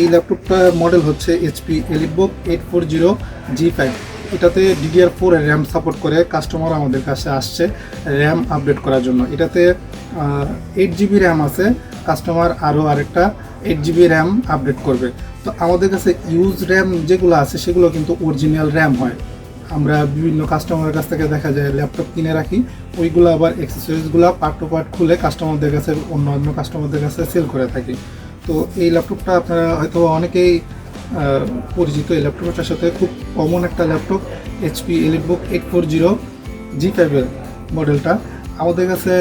এই ল্যাপটপটার মডেল হচ্ছে HP EliteBook eight four zero G five এটাতে ডিডিআর ফোর র্যাম সাপোর্ট করে কাস্টমার আমাদের কাছে আসছে র্যাম আপডেট করার জন্য। এটাতে এইট জিবি র্যাম আছে কাস্টমার আরও আরেকটা এইট জিবি র্যাম আপডেট করবে। তো আমাদের কাছে ইউজ র্যাম যেগুলো আছে সেগুলো কিন্তু অরিজিনাল র্যাম হয়। আমরা বিভিন্ন কাস্টমারের কাছ থেকে দেখা যায় ল্যাপটপ কিনে রাখি, ওইগুলো আবার অ্যাক্সেসরিজগুলো পার্ট টু পার্ট খুলে কাস্টমারদের কাছে অন্য অন্য কাস্টমারদের কাছে সেল করে থাকি। তো এই ল্যাপটপটা আপনারা হয়তো অনেকেই পরিচিত। এই ল্যাপটপটার সাথে খুব কমন একটা laptop HP EliteBook eight four zero G ফাইভের মডেলটা আমাদের কাছে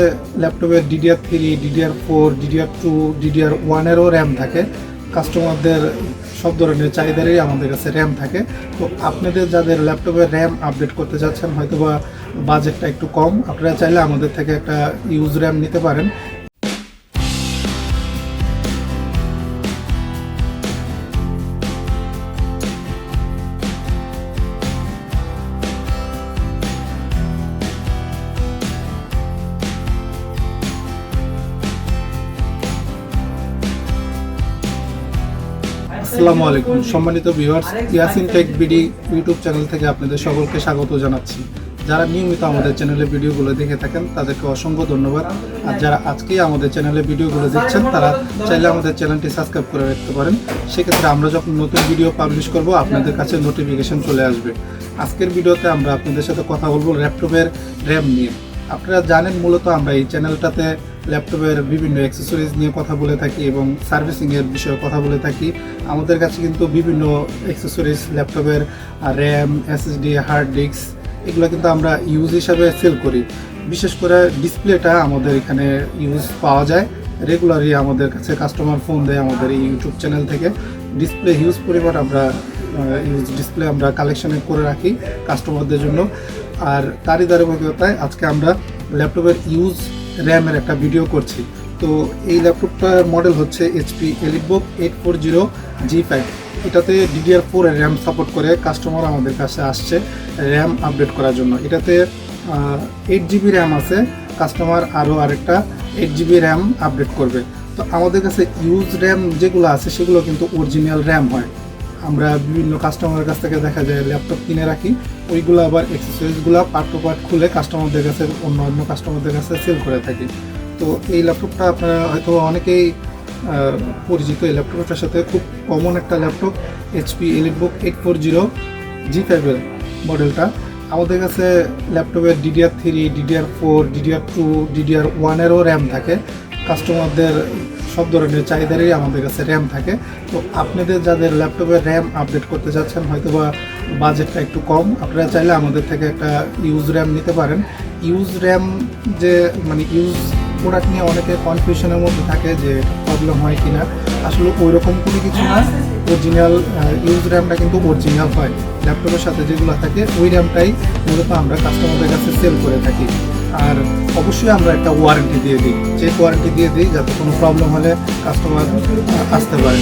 ল্যাপটপের DDR three DDR four DDR two DDR ওয়ানেরও RAM থাকে। কাস্টমারদের সব ধরনের চাহিদারই আমাদের কাছে র্যাম থাকে। তো আপনাদের যাদের ল্যাপটপে র্যাম আপডেট করতে যাচ্ছেন হয়তো বা বাজেটটা একটু কম, আপনারা চাইলে আমাদের থেকে একটা ইউজ র্যাম নিতে পারেন। আসসালামু আলাইকুম। সম্মানিত viewers Yasin tech BD YouTube channel থেকে আপনাদের সকলকে স্বাগত জানাচ্ছি। যারা নিয়মিত আমাদের চ্যানেলে ভিডিওগুলো দেখে থাকেন, তাদেরকে অসংখ্য ধন্যবাদ। আর যারা আজকেই আমাদের চ্যানেলে ভিডিওগুলো দেখছেন, তারা চাইলে আমাদের চ্যানেলটি সাবস্ক্রাইব করে রাখতে পারেন। সেক্ষেত্রে আমরা যখন নতুন ভিডিও পাবলিশ করব, আপনাদের কাছে নোটিফিকেশন চলে আসবে। আজকের ভিডিওতে আমরা আপনাদের সাথে কথা বলব ল্যাপটপের র্যাম নিয়ে। আপনারা জানেন মূলত আমরা এই চ্যানেলটাতে ল্যাপটপের বিভিন্ন অ্যাক্সেসরিজ নিয়ে কথা বলে থাকি এবং সার্ভিসিংয়ের বিষয়ে কথা বলে থাকি। আমাদের কাছে কিন্তু বিভিন্ন অ্যাক্সেসরিজ ল্যাপটপের র্যাম এসএসডি হার্ড ডিস্ক এগুলো কিন্তু আমরা ইউজ হিসাবে সেল করি। বিশেষ করে ডিসপ্লেটা আমাদের এখানে ইউজ পাওয়া যায়। রেগুলারই আমাদের কাছে কাস্টমার ফোন দেয় আমাদের এই ইউটিউব চ্যানেল থেকে। ডিসপ্লে হিউজ পরিমাণ আমরা ডিসপ্লে আমরা কালেকশনে করে রাখি কাস্টমারদের জন্য। আর তারই ধারাবাহিকতায় আজকে আমরা ল্যাপটপের ইউজ র্যামের একটা ভিডিও করছি। তো এই ল্যাপটপটার মডেল হচ্ছে HP EliteBook eight four zero G five এটাতে ডিডিআর ফোর র্যাম সাপোর্ট করে কাস্টমার আমাদের কাছে আসছে র্যাম আপডেট করার জন্য। এটাতে এইট জিবি র্যাম আছে কাস্টমার আরও আরেকটা এইট জিবি র্যাম আপডেট করবে। তো আমাদের কাছে ইউজ র্যাম যেগুলো আছে সেগুলো কিন্তু অরিজিনাল র্যাম হয়। আমরা বিভিন্ন কাস্টমারের কাছ থেকে দেখা যায় ল্যাপটপ কিনে রাখি। ওইগুলো আবার অ্যাক্সেসরিজগুলো পার্ট টু পার্ট খুলে কাস্টমারদের কাছে, অন্য অন্য কাস্টমারদের কাছে সেল করে থাকি। তো এই ল্যাপটপটা আপনারা হয়তো অনেকেই পরিচিত এই ল্যাপটপটার সাথে খুব কমন একটা laptop HP EliteBook eight four zero G ফাইভের মডেলটা আমাদের কাছে ল্যাপটপের DDR three DDR four DDR two DDR ওয়ানেরও RAM থাকে। কাস্টমারদের সব ধরনের চাহিদারই আমাদের কাছে র্যাম থাকে। তো আপনাদের যাদের ল্যাপটপে র্যাম আপডেট করতে যাচ্ছেন হয়তো বা বাজেটটা একটু কম, আপনারা চাইলে আমাদের থেকে একটা ইউজ র্যাম নিতে পারেন। ইউজ র্যাম যে মানে ইউজ প্রোডাক্ট নিয়ে অনেকে কনফিউশনের মধ্যে থাকে যে প্রবলেম হয় কিনা। আসলে ওই রকম কোনো কিছু না অরিজিনাল ইউজ র্যামটা কিন্তু অরিজিনাল হয়। ল্যাপটপের সাথে যেগুলো থাকে, ওই র্যামটাই মূলত আমরা কাস্টমারদের কাছে সেল করে থাকি। আর অবশ্যই আমরা একটা ওয়ারেন্টি দিয়ে দিই। চেক ওয়ারেন্টি দিয়ে দিই যাতে কোনো প্রবলেম হলে কাস্টমার আসতে পারে।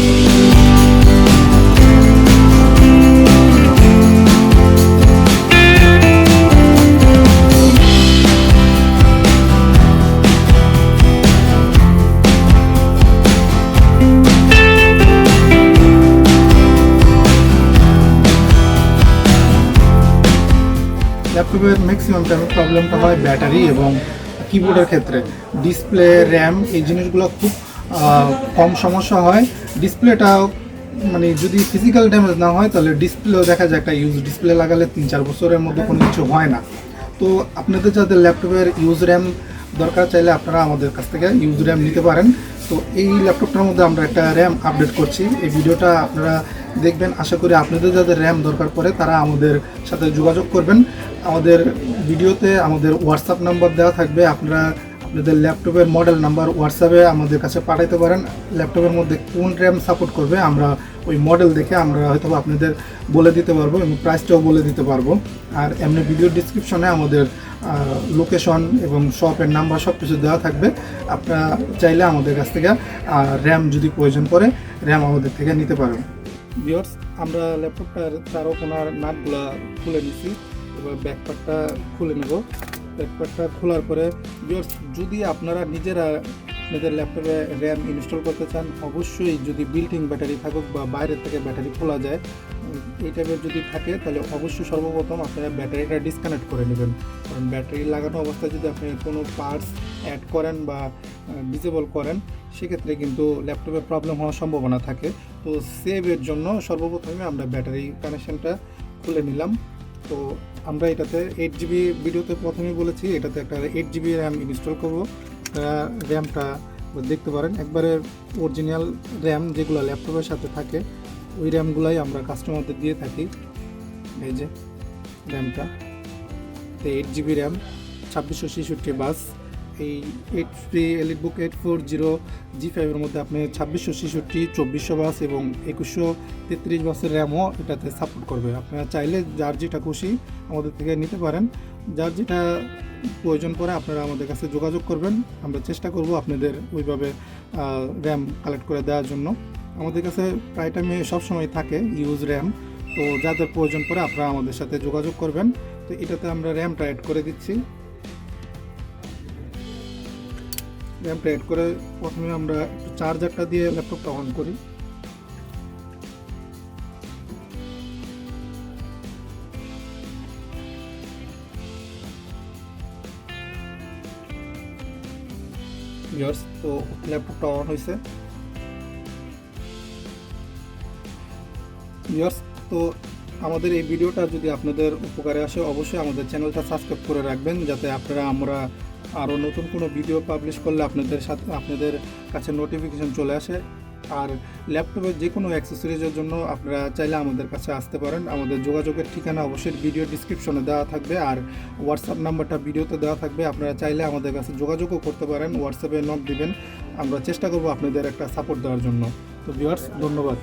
ল্যাপটপের ম্যাক্সিমাম টাইমে প্রবলেমটা হয় ব্যাটারি এবং কিবোর্ডের ক্ষেত্রে? ডিসপ্লে র্যাম এই জিনিসগুলো খুব কম সমস্যা হয়। ডিসপ্লেটা মানে যদি ফিজিক্যাল ড্যামেজ না হয়, তাহলে ডিসপ্লেও দেখা যায় একটা ইউজ ডিসপ্লে লাগালে তিন চার বছরের মধ্যে কোনো কিছু হয় না। তো আপনাদের যাদের ল্যাপটপের ইউজ র্যাম দরকার, চাইলে আপনারা আমাদের কাছ থেকে ইউজ র্যাম নিতে পারেন। তো এই ল্যাপটপটার মধ্যে আমরা একটা র্যাম আপডেট করছি। এই ভিডিওটা আপনারা দেখবেন, আশা করি আপনাদের যাদের র্যাম দরকার পড়ে, তারা আমাদের সাথে যোগাযোগ করবেন। আমাদের ভিডিওতে আমাদের হোয়াটসঅ্যাপ নাম্বার দেওয়া থাকবে। আপনারা আপনাদের ল্যাপটপের মডেল নাম্বার হোয়াটসঅ্যাপে আমাদের কাছে পাঠাতে পারেন। ল্যাপটপের মধ্যে কোন র্যাম সাপোর্ট করবে, আমরা ওই মডেল দেখে আমরা হয়তো আপনাদের বলে দিতে পারব এবং প্রাইসটাও বলে দিতে পারব। আর এমনি ভিডিও ডিসক্রিপশনে আমাদের লোকেশন এবং শপের নাম্বার সব কিছু দেওয়া থাকবে। আপনারা চাইলে আমাদের কাছ থেকে র্যাম যদি প্রয়োজন পড়ে র্যাম আমাদের থেকে নিতে পারেন। ভিওর্স আমরা ল্যাপটপটার চারো কোনার নাটগুলা খুলে নিছি। এবার ব্যাকপ্যাকটা খুলে নেব। ব্যাকপ্যাকটা খোলার পরে ভিওর্স যদি আপনারা নিজেরা আপনাদের ল্যাপটপে র্যাম ইনস্টল করতে চান, অবশ্যই যদি বিল্টিং ব্যাটারি থাকুক বা বাইরের থেকে ব্যাটারি খোলা যায়, এই টাইপের যদি থাকে, তাহলে অবশ্যই সর্বপ্রথম আপনারা ব্যাটারিটা ডিসকানেক্ট করে নেবেন। কারণ ব্যাটারি লাগানো অবস্থায় যদি আপনি কোনো পার্টস অ্যাড করেন বা ডিসেবল করেন, সেক্ষেত্রে কিন্তু ল্যাপটপে প্রবলেম হওয়ার সম্ভাবনা থাকে। তো সেভের জন্য সর্বপ্রথমে আমরা ব্যাটারি কানেকশনটা খুলে নিলাম। তো আমরা এটাতে এইট জিবি ভিডিওতে প্রথমেই বলেছি, এটাতে একটা এইট জিবি র্যাম ইনস্টল করব। র্যামটা দেখতে পারেন। একবারে অরিজিনাল র্যাম যেগুলো ল্যাপটপের সাথে থাকে, ওই র্যামগুলাই আমরা কাস্টমারদের দিয়ে থাকি। এই যে র্যামটা এইট জিবি র্যাম ছাব্বিশশো ছেষট্টি বাস। এই eight three EliteBook eight four zero G ফাইভের মধ্যে আপনি ছাব্বিশশো ছেষট্টি, চব্বিশশো বাস এবং একুশশো তেত্রিশ বাসের র্যামও এটাতে সাপোর্ট করবে। আপনারা চাইলে যার যেটা খুশি আমাদের থেকে নিতে পারেন। যার যেটা প্রয়োজন পড়ে আপনারা আমাদের কাছে যোগাযোগ করবেন। আমরা চেষ্টা করব আপনাদের ওইভাবে র্যাম কালেক্ট করে দেওয়ার জন্য। আমাদের কাছে প্রায় টাইমে সবসময় থাকে ইউজ র্যাম তো যাদের প্রয়োজন পড়ে আপনারা আমাদের সাথে যোগাযোগ করবেন। তো এটাতে আমরা র্যামটা অ্যাড করে দিচ্ছি। র্যামটা অ্যাড করে প্রথমে আমরা একটু চার্জারটা দিয়ে ল্যাপটপটা অন করি। তো ল্যাপটপটা অন হয়েছে তো আমাদের এই ভিডিওটা যদি আপনাদের উপকারে আসে, অবশ্যই আমাদের চ্যানেলটা সাবস্ক্রাইব করে রাখবেন, যাতে আপনারা আমরা আরও নতুন কোনো ভিডিও পাবলিশ করলে আপনাদের সাথে, আপনাদের কাছে নোটিফিকেশন চলে আসে। আর ল্যাপটপের যে কোনো অ্যাক্সেসরিজের জন্য আপনারা চাইলে আমাদের কাছে আসতে পারেন। আমাদের যোগাযোগের ঠিকানা অবশ্যই ভিডিও ডিসক্রিপশনে দেওয়া থাকবে, আর হোয়াটসঅ্যাপ নাম্বারটা ভিডিওতে দেওয়া থাকবে। আপনারা চাইলে আমাদের কাছে যোগাযোগও করতে পারেন হোয়াটসঅ্যাপে নক দিবেন। আমরা চেষ্টা করব আপনাদের একটা সাপোর্ট দেওয়ার জন্য। তো ভিউয়ার্স ধন্যবাদ।